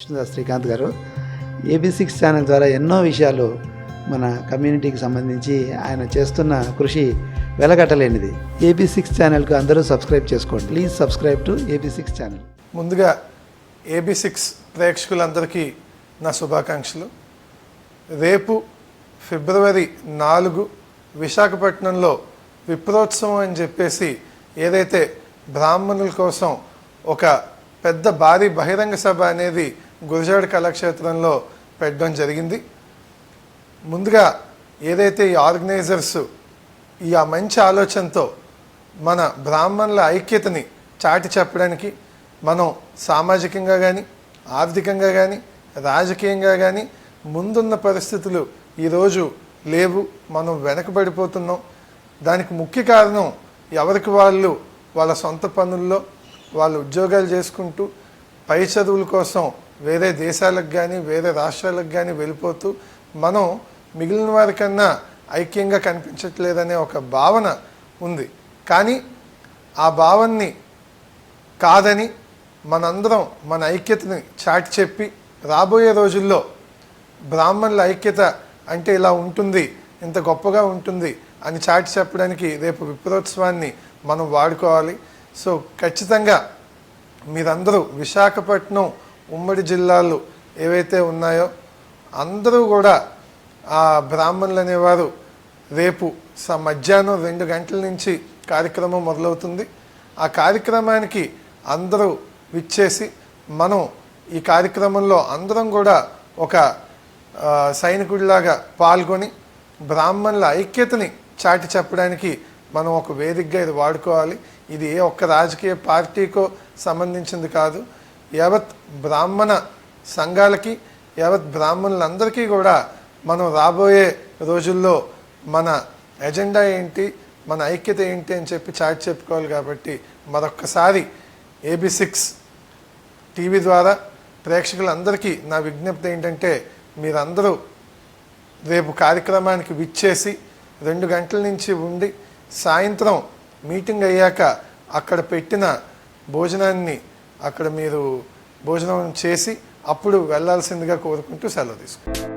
కృష్ణదాస్ శ్రీకాంత్ గారు AB six channel ద్వారా ఎన్నో విషయాలు మన కమ్యూనిటీకి సంబంధించి ఆయన చేస్తున్న కృషి వెలగట్టలేనిది. ఏబీ సిక్స్ ఛానల్కు అందరూ సబ్స్క్రైబ్ చేసుకోండి. Please subscribe to A B six channel. ముందుగా ఏబీ సిక్స్ ప్రేక్షకులందరికీ నా శుభాకాంక్షలు. రేపు ఫిబ్రవరి నాలుగు విశాఖపట్నంలో విప్రోత్సవం అని చెప్పేసి ఏదైతే బ్రాహ్మణుల కోసం ఒక పెద్ద భారీ బహిరంగ సభ అనేది గురజాడ కళాక్షేత్రంలో పెట్టడం జరిగింది. ముందుగా ఏదైతే ఈ ఆర్గనైజర్స్ ఈ ఆ మంచి ఆలోచనతో మన బ్రాహ్మణుల ఐక్యతని చాటి చెప్పడానికి మనం సామాజికంగా కానీ ఆర్థికంగా కానీ రాజకీయంగా కానీ ముందున్న పరిస్థితులు ఈరోజు లేవు మనం వెనకబడిపోతున్నాం. దానికి ముఖ్య కారణం ఎవరికి వాళ్ళు వాళ్ళ సొంత పనుల్లో వాళ్ళు ఉద్యోగాలు చేసుకుంటూ పై చదువుల కోసం వేరే దేశాలకు కానీ వేరే రాష్ట్రాలకు కానీ వెళ్ళిపోతూ మనం మిగిలిన వారికన్నా ఐక్యంగా కనిపించట్లేదనే ఒక భావన ఉంది. కానీ ఆ భావన్ని కాదని మనందరం మన ఐక్యతని చాటి చెప్పి రాబోయే రోజుల్లో బ్రాహ్మణుల ఐక్యత అంటే ఇలా ఉంటుంది ఇంత గొప్పగా ఉంటుంది అని చాటి చెప్పడానికి రేపు విప్రోత్సవాన్ని మనం వాడుకోవాలి. సో ఖచ్చితంగా మీరందరూ విశాఖపట్నం ఉమ్మడి జిల్లాలు ఏవైతే ఉన్నాయో అందరూ కూడా ఆ బ్రాహ్మణులు అనేవారు రేపు స మధ్యాహ్నం రెండు గంటల నుంచి కార్యక్రమం మొదలవుతుంది. ఆ కార్యక్రమానికి అందరూ విచ్చేసి మనం ఈ కార్యక్రమంలో అందరం కూడా ఒక సైనికుడిలాగా పాల్గొని బ్రాహ్మణుల ఐక్యతని చాటి చెప్పడానికి మనం ఒక వేదికగా ఇది వాడుకోవాలి. ఇది ఏ ఒక్క రాజకీయ పార్టీకో సంబంధించింది కాదు. యావత్ బ్రాహ్మణ సంఘాలకి యావత్ బ్రాహ్మణులందరికీ కూడా మనం రాబోయే రోజుల్లో మన ఎజెండా ఏంటి మన ఐక్యత ఏంటి అని చెప్పి చాటి చెప్పుకోవాలి కాబట్టి మరొక్కసారి ఏబీ సిక్స్ టీవీ ద్వారా ప్రేక్షకులందరికీ నా విజ్ఞప్తి ఏంటంటే మీరందరూ రేపు కార్యక్రమానికి విచ్చేసి రెండు గంటల నుంచి ఉండి సాయంత్రం మీటింగ్ అయ్యాక అక్కడ పెట్టిన భోజనాన్ని అక్కడ మీరు భోజనం చేసి అప్పుడు వెళ్ళాల్సిందిగా కోరుకుంటూ సెలవు తీసుకుంటాం